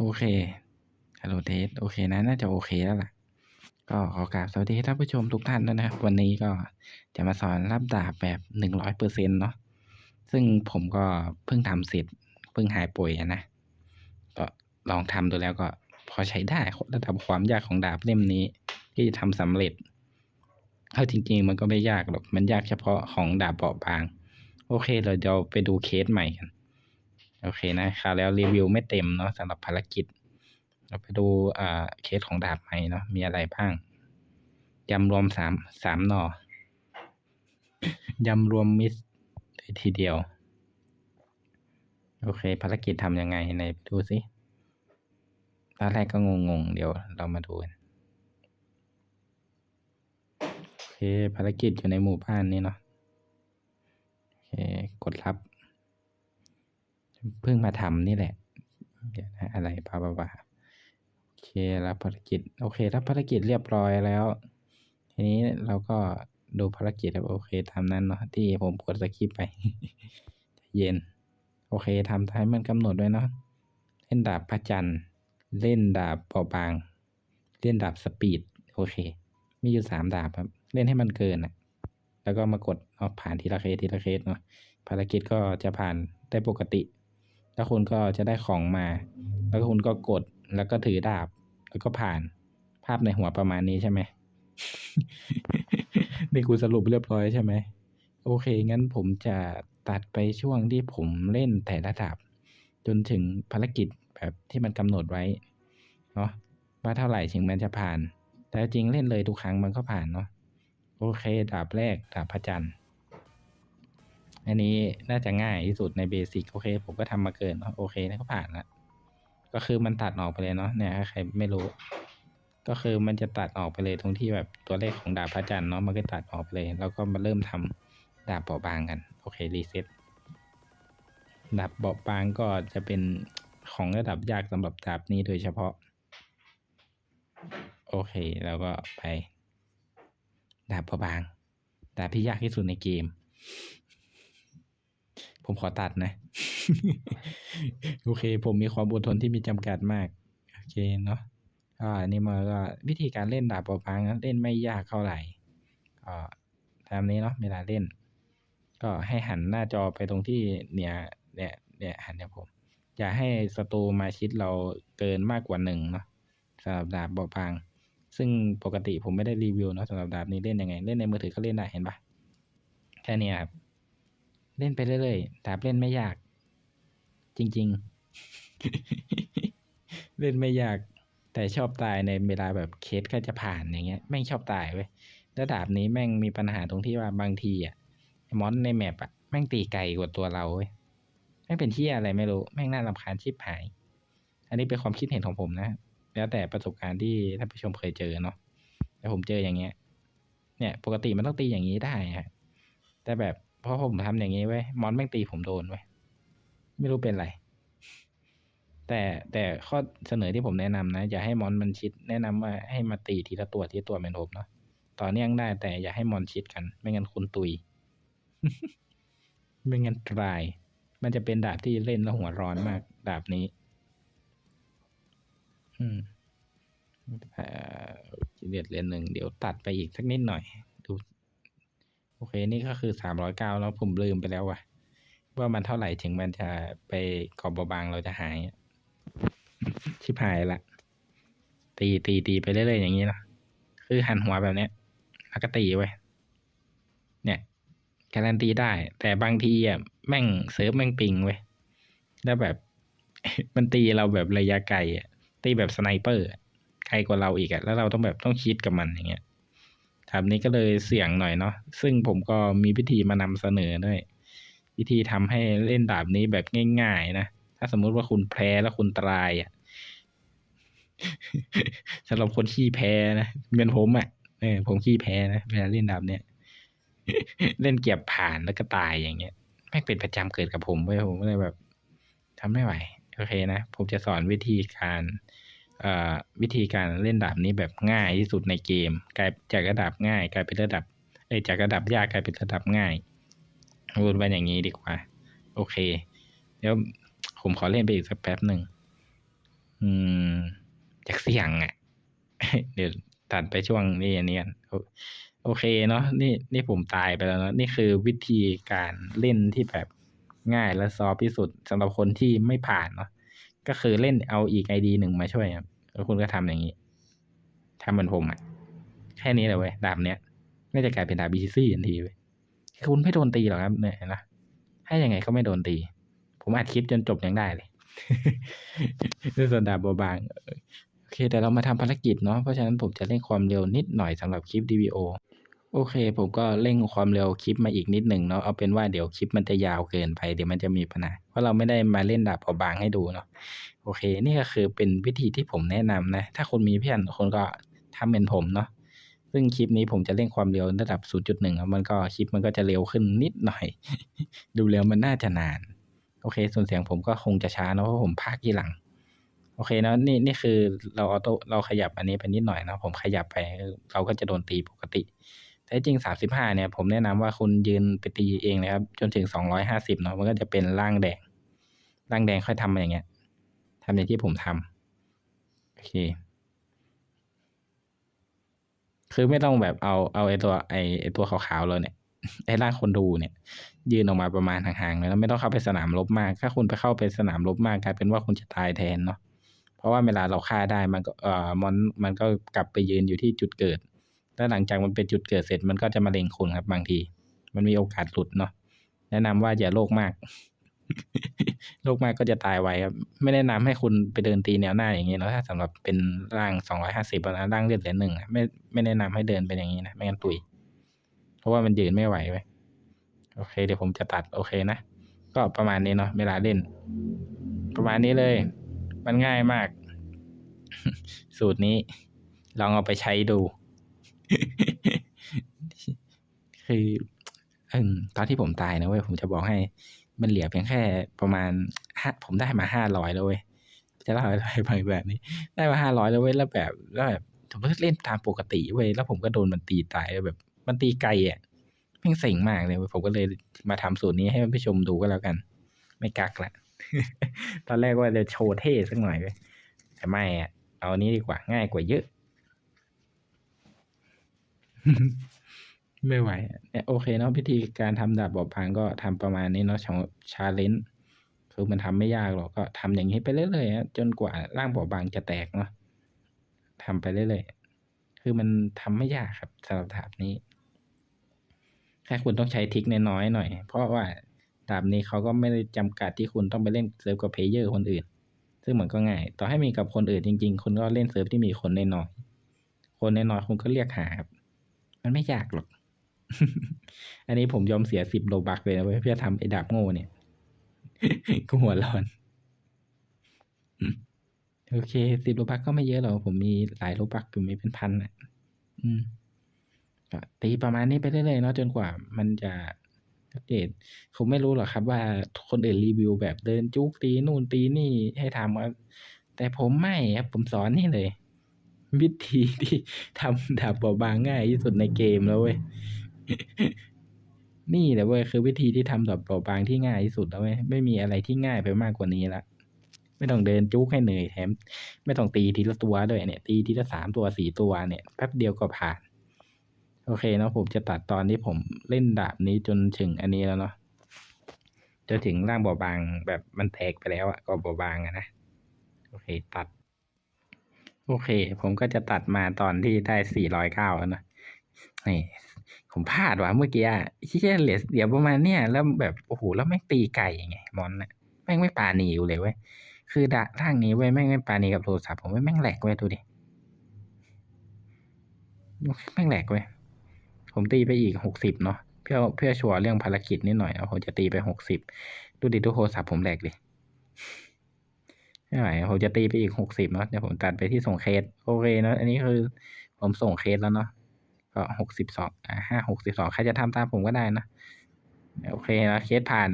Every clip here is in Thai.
โอเค ฮัลโหลเทส โอเคนะ น่าจะโอเคแล้วล่ะ ก็ขอกราบสวัสดีท่านผู้ชมทุกท่านด้วยนะครับ วันนี้ก็จะมาสอนรับดาบแบบหนึ่งร้อยเปอร์เซ็นต์เนาะ ซึ่งผมก็เพิ่งทำเสร็จ เพิ่งหายป่วยนะ ก็ลองทำดูแล้วก็พอใช้ได้ระดับความยากของดาบเล่มนี้ ที่จะทำสำเร็จเอาจริง ๆ มันก็ไม่ยากหรอก มันยากเฉพาะของดาบเปราบาง โอเค เราเดี๋ยวไปดูเคสใหม่กัน โอเคนะคราวแล้วรีวิวไม่เต็มเนาะสำหรับภารกิจ เราไปดูอ่าเคสของดาบใหม่เนาะมีอะไรบ้างยำรวมสามสามหน่อยำรวมมิสทีเดียว โอเค ภารกิจทำยังไงในดูสิตอนแรกก็งงๆ เดี๋ยวเรามาดูกันโอเค ภารกิจอยู่ในหมู่บ้านนี่เนาะโอเค กดรับ เพิ่งมาทำนี่แหละเดี๋ยวนะอะไรบ้าบ้าบ้าโอเครับภารกิจ โอเค รับภารกิจเรียบร้อยแล้ว ทีนี้เราก็ดูภารกิจครับโอเคทำนั้นเนาะที่ผมกดสคริปไป เย็น โอเคทำท้ายมันกำหนดด้วยเนาะเล่นดาบพระจันทร์ เล่นดาบเปราบาง เล่นดาบสปีด โอเค มีอยู่สามดาบครับ เล่นให้มันเกินอะแล้วก็มากดเอาผ่านทีละเคสทีละเคสเนาะภารกิจก็จะผ่านได้ปกติ แล้วคุณก็จะได้ของมา แล้วคุณก็กดแล้วก็ถือดาบ แล้วก็ผ่านภาพในหัวประมาณนี้ใช่ไหมนี่กูสรุปเรียบร้อยใช่ไหมโอเค งั้นผมจะตัดไปช่วงที่ผมเล่นแต่ละดาบ จนถึงภารกิจแบบที่มันกำหนดไว้เนาะว่าเท่าไหร่ถึงมันจะผ่าน แต่จริงเล่นเลยทุกครั้งมันก็ผ่านเนาะโอเคดาบแรกดาบพระจันทร์ อันนี้น่าจะง่ายที่สุดในเบสิกโอเค ผมก็ทำมาเกินโอเคนะก็ผ่านละก็คือมันตัดออกไปเลยเนาะเนี่ยใครไม่รู้ ก็คือมันจะตัดออกไปเลยตรงที่แบบตัวเลขของดาบพระจันทร์เนาะมันก็ตัดออกไปเลย แล้วก็มาเริ่มทำดาบเบาบางกันโอเครีเซ็ตดาบเบาบางก็จะเป็นของระดับยากสำหรับดาบนี้โดยเฉพาะ โอเคแล้วก็ไป ดาบเบาบางดาบที่ยากที่สุดในเกม ผมขอตัดนะ โอเค ผมมีความอดทนที่มีจำกัดมาก โอเคเนาะก็อันนี้มาก็วิธีการเล่นดาบเบาบางนั้นเล่นไม่ยากเท่าไหร่ก็ตามนี้เนาะเวลาเล่น ก็ให้หันหน้าจอไปตรงที่เนี่ยเนี่ยเนี่ยหันเนี่ยผม อย่าให้ศัตรูมาชิดเราเกินมากกว่าหนึ่งเนาะสำหรับดาบเบาบางซึ่งปกติผมไม่ได้รีวิวเนาะสำหรับดาบนี้เล่นยังไง เล่นในมือถือก็เล่นได้เห็นปะแค่นี้ครับ เล่นไปเรื่อยๆดาบเล่นไม่ยาก จริง ๆ เล่นไม่ยาก แต่ชอบตายในเวลาแบบเคสก็จะผ่านอย่างเงี้ยแม่งชอบตายเว้ยแล้วดาบนี้แม่งมีปัญหาตรงที่ว่าบางทีอะมอนในแมปอะแม่งตีไกลกว่าตัวเราเว้ยแม่งเป็นที่อะไรไม่รู้ แม่งน่ารำคาญชิบหาย อันนี้เป็นความคิดเห็นของผมนะ แล้วแต่ประสบการณ์ที่ท่านผู้ชมเคยเจอเนาะแต่ผมเจออย่างเงี้ย เนี่ย ปกติมันต้องตีอย่างนี้ได้อะแต่แบบ เพอผมทำอย่างนี้ไว้มอนแม่งตีผมโดนไว้ไม่รู้เป็นไร แต่แต่ข้อเสนอที่ผมแนะนำนะอย่าให้มอนมันชิด แนะนำว่าให้มาตีทีละตัวทีละตัวเป็นโอบเนาะต่อเนื่องได้แต่อย่าให้มอนชิดกัน ไม่งั้นคุณตุย ไม่งั้นตราย มันจะเป็นดาบที่เล่นแล้วหัวร้อนมาก ดาบนี้ อืมเอ่อเดียดเหรียญหนึ่งเดี๋ยวตัดไปอีกสักนิดหน่อย โอเค นี่ก็คือสามร้อยเก้าแล้วผมลืมไปแล้วว่ะ ว่ามันเท่าไหร่ถึงมันจะไปขอบบบางเราจะหายชิบหายละตีตีตีไปเรื่อยๆอย่างนี้เนาะคือหันหัวแบบเนี้ยแล้วก็ตีไว้เนี่ยการันตีได้ แต่บางทีอะแม่งเซิร์ฟแม่งปิงเว้ยแล้วแบบ มันตีเราแบบระยะไกลอะตีแบบสไนเปอร์ไกลกว่าเราอีกอะแล้วเราต้องแบบต้องคิดกับมันอย่างเงี้ย ทำนี้ก็เลยเสี่ยงหน่อยเนาะซึ่งผมก็มีวิธีมานำเสนอด้วย วิธีทำให้เล่นดาบนี้แบบง่ายๆนะ ถ้าสมมุติว่าคุณแพ้แล้วคุณตรายอะสำหรับคนขี้แพ้นะเป็นผมอะเออผมขี้แพ้นะเวลาเล่นดาบเนี่ยเล่นเกียบผ่านแล้วก็ตายอย่างเงี้ยแม่งเป็นประจำเกิดกับผมเว้ยผมก็เลยแบบทำไม่ไหว โอเคนะ ผมจะสอนวิธีการ วิธีการเล่นดาบนี้แบบง่ายที่สุดในเกม กลายจากระดับง่าย กลายเป็นระดับเอ้จากระดับยากกลายเป็นระดับง่ายวนไปอย่างนี้ดีกว่า โอเค เดี๋ยวผมขอเล่นไปอีกสักแป๊บหนึ่งอืมจากเสียงอะ เดี๋ยวตัดไปช่วงนี้อันนี้กันโอเคเนาะนี่นี่ผมตายไปแล้วเนาะนี่คือวิธีการเล่นที่แบบง่ายและซอฟที่สุดสำหรับคนที่ไม่ผ่านเนาะ ก็คือเล่นเอาอีกไอดีหนึ่งมาช่วยครับแล้วคุณก็ทำอย่างนี้ทำเหมือนผมอะแค่นี้เลยเว้ยดาบเนี้ยไม่จะกลายเป็นดาบบีซี่ทันทีเว้ยคุณไม่โดนตีหรอกครับเนี่ยเห็นะให้ยังไงก็ไม่โดนตี ผมอัดคลิปจนจบยังได้เลยด้วยส่วนดาบเบาบางโอเคแต่เรามาทำภารกิจเนาะเพราะฉะนั้นผมจะเร่งความเร็วนิดหน่อยสำหรับคลิป DVO โอ โอเค ผมก็เร่งความเร็วคลิปมาอีกนิดหนึ่งเนาะเอาเป็นว่าเดี๋ยวคลิปมันจะยาวเกินไปเดี๋ยวมันจะมีปัญหาเพราะเราไม่ได้มาเล่นดาบเบาบางให้ดูเนาะโอเค นี่ก็คือเป็นวิธีที่ผมแนะนำนะ ถ้าคุณมีเพื่อนคนก็ทำเป็นผมเนาะซึ่งคลิปนี้ผมจะเร่งความเร็วระดับ 0.1มันก็คลิปมันก็จะเร็วขึ้นนิดหน่อย ดูแล้วมันน่าจะนาน โอเค ส่วนเสียงผมก็คงจะช้าเนอะเพราะผมพากทีหลัง โอเคเนาะนี่นี่คือเราออโต้เราขยับอันนี้ไปนิดหน่อยนะผมขยับไปเราก็จะโดนตีปกติ แต่จริงสามสิบห้าเนี่ย ผมแนะนำว่าคุณยืนไปตีเองนะครับ จนถึงสองร้อยห้าสิบเนาะมันก็จะเป็นร่างแดง ร่างแดงค่อยทำมาอย่างเงี้ยทำอย่างที่ผมทำโอเค คือไม่ต้องแบบเอาเอาไอตัวไอไอตัวขาวๆเลยเนี่ยไอร่างคนดูเนี่ย ยืนออกมาประมาณห่างๆเลยแล้วไม่ต้องเข้าไปสนามรบมาก ถ้าคุณไปเข้าไปสนามรบมากกลายเป็นว่าคุณจะตายแทนเนาะเพราะว่าเวลาเราฆ่าได้มันก็เอ่อมันมันก็กลับไปยืนอยู่ที่จุดเกิด แล้วหลังจากมันเป็นจุดเกิดเสร็จมันก็จะมาเล็งคุณครับบางที มันมีโอกาสหลุดเนาะแนะนำว่าอย่าโลกมากโลกมากก็จะตายไวครับ ไม่แนะนำให้คุณไปเดินตีแนวหน้าอย่างนี้เนาะถ้าสำหรับเป็นร่างสองร้อยห้าสิบนะร่างเลือดเหลือหนึ่งไม่ไม่แนะนำให้เดินเป็นอย่างนี้นะไม่งั้นตุย เพราะว่ามันยืนไม่ไหวเว้ยโอเค เดี๋ยวผมจะตัดโอเคนะก็ประมาณนี้เนาะเวลาเล่น ประมาณนี้เลย มันง่ายมาก สูตรนี้ ลองเอาไปใช้ดู คือเออตอนที่ผมตายนะเว้ยผมจะบอกให้ มันเหลือเพียงแค่ประมาณห้าผมได้มาห้าร้อยแล้วเว้ยจะเล่าอะไรไปแบบนี้ ได้มาห้าร้อยแล้วเว้ยแล้วแบบแล้วแบบผมก็เล่นตามปกติเว้ยแล้วผมก็โดนมันตีตายแบบ มันตีไกลอะแม่งเซ็งมากเลยผมก็เลยมาทำสูตรนี้ให้ผู้ชมดูก็แล้วกัน ไม่กักละตอนแรกว่าจะโชว์เท่สักหน่อยเว้ยแต่ไม่อะเอาอันนี้ดีกว่าง่ายกว่าเยอะ ไม่ไหวเนี่ยโอเคเนาะวิธีการทำดาบบอบบางก็ทำประมาณนี้เนาะชาเลนจ์คือมันทำไม่ยากหรอกก็ทำอย่างนี้ไปเรื่อยๆจนกว่าร่างบอบบางจะแตกเนาะทำไปเรื่อยๆคือมันทำไม่ยากครับสำหรับดาบนี้แค่คุณต้องใช้ทิกน้อยๆหน่อย เพราะว่าดาบนี้เขาก็ไม่ได้จำกัดที่คุณต้องไปเล่นเซิร์ฟกับเพลเยอร์คนอื่น ซึ่งมันก็ง่าย ต่อให้มีกับคนอื่นจริง ๆ คุณก็เล่นเซิร์ฟที่มีคนน้อยๆคนน้อยๆคุณก็เรียกหาครับ มันไม่ยากหรอก อันนี้ผมยอมเสียสิบโลบักเลยนะเว้ยเพื่อทำไอ้ดาบโง่เนี่ยก็หัวร้อน โอเคสิบโลบักก็ไม่เยอะหรอก ผมมีหลายโลบักอยู่มีเป็นพันอะ อืมก็ตีประมาณนี้ไปเรื่อยๆเนาะจนกว่ามันจะอัปเดตผมไม่รู้หรอกครับว่าคนอื่นรีวิวแบบเดินจุกตีนู่นตีนี่ให้ทำแต่ผมไม่ครับผมสอนนี่เลย วิธีที่ทำดาบเบาบางง่ายที่สุดในเกมแล้วเว้ย นี่แหละเว้ยคือวิธีที่ทำดาบเบาบางที่ง่ายที่สุดแล้วเว้ยไม่มีอะไรที่ง่ายไปมากกว่านี้ละไม่ต้องเดินจุกให้เหนื่อยแถม ไม่ต้องตีทีละตัวด้วยเนี่ย ตีทีละสามตัวสี่ตัวเนี่ยแป๊บเดียวก็ผ่าน โอเคเนาะผมจะตัดตอนที่ผมเล่นดาบนี้จนถึงอันนี้แล้วเนาะจนถึงร่างเบาบางแบบมันแตกไปแล้วอะก็เบาบางอะนะโอเค ตัด โอเค ผมก็จะตัดมาตอนที่ได้สี่ร้อยเก้าแล้วนะนี่ผมพลาดว่ะเมื่อกี้เชี่ยเหลือเดี๋ยวประมาณเนี้ยแล้วแบบโอ้โหแล้วแม่งตีไก่ไงมอนน่ะแม่งไม่ปาณีอยู่เลยเว้ยคือดะร่างนี้เว้ยแม่งไม่ปาณีกับโทรศัพท์ผมว่แม่งแหลกเว้ยดูดิแม่งแหลกเว้ยผมตีไปอีกหกสิบเนาะเพื่อเพื่อชัวร์เรื่องภารกิจนิดหน่อยเอาผมจะตีไปหกสิบดูดิดูโทรศัพท์ผมแหลกดิ ไม่ไหวผมจะตีไปอีกหกสิบเนาะเดี๋ยวผมตัดไปที่ส่งเคสโอเคเนาะอันนี้คือผมส่งเคสแล้วเนาะก็หกสิบสองอ่าห้าหกสิบสองใครจะทำตามผมก็ได้นะโอเคนะเคสผ่าน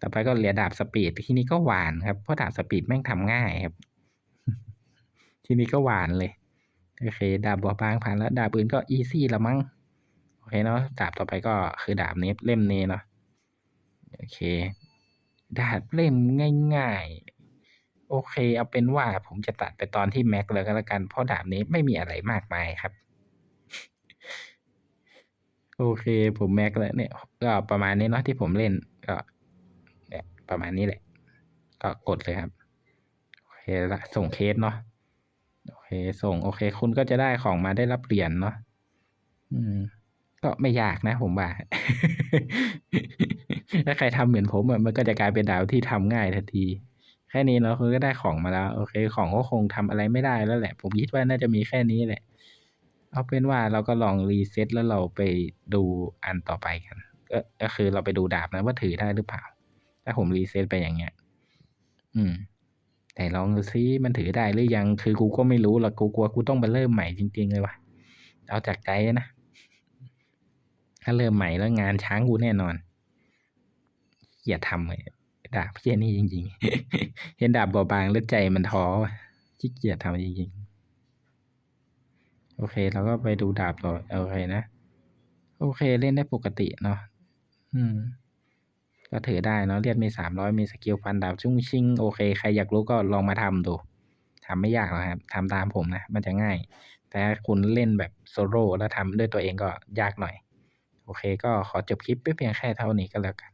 ต่อไปก็เหลือดาบสปีดทีนี้ก็หวานครับเพราะดาบสปีดแม่งทำง่ายครับ ทีนี้ก็หวานเลยโอเค ดาบบัวบางผ่านแล้ว ดาบอื่นก็อีซี่ละมั้งโอเคเนาะดาบต่อไปก็คือดาบนี้เล่มนี้เนาะโอเค ดาบเล่มง่ายๆ โอเค เอาเป็นว่าผมจะตัดไปตอนที่แม็กเลยก็แล้วกัน เพราะดาบนี้ไม่มีอะไรมากมายครับ โอเคผมแม็กแล้วเนี่ย ก็ประมาณนี้เนาะที่ผมเล่นก็เนี่ยประมาณนี้แหละ ก็กดเลยครับ โอเคละส่งเคสเนาะโอเค ส่ง โอเค คุณก็จะได้ของมาได้รับเหรียญเนาะอืม ก็ไม่ยากนะผมว่า ถ้าใครทำเหมือนผมมันก็จะกลายเป็นดาวที่ทำง่ายทันที ค่นี้เนาะคุณก็ได้ของมาแล้ว โอเค ของก็คงทำอะไรไม่ได้แล้วแหละ ผมคิดว่าน่าจะมีแค่นี้แหละ เอาเป็นว่าเราก็ลองรีเซ็ตแล้วเราไปดูอันต่อไปกันก็ก็คือเราไปดูดาบนะว่าถือได้หรือเปล่า ถ้าผมรีเซ็ตไปอย่างเงี้ย อืม แต่ลองดูซิมันถือได้หรือยัง คือกูก็ไม่รู้หรอกกูกลัวกูต้องไปเริ่มใหม่จริง ๆ เลยว่ะ เอาจากใจนะ ถ้าเริ่มใหม่แล้วงานช้างกูแน่นอนเกลียดทำเลย ดาบเพี้ยนี่จริง ๆ เห็นดาบเบาบางแล้วใจมันท้อขี้เกียจทำจริง ๆ โอเคเราก็ไปดูดาบต่อโอเคนะ โอเคเล่นได้ปกติเนาะอืม ก็ถือได้เนาะเลียดมีสามร้อยมีสกิลฟันดาบชุ่งชิงโอเคใครอยากรู้ก็ลองมาทำดูทำไม่ยากหรอกครับทำตามผมนะ มันจะง่าย แต่คุณเล่นแบบโซโล่แล้วทำด้วยตัวเองก็ยากหน่อย โอเค ก็ขอจบคลิปไปเพียงแค่เท่านี้ก็แล้วกัน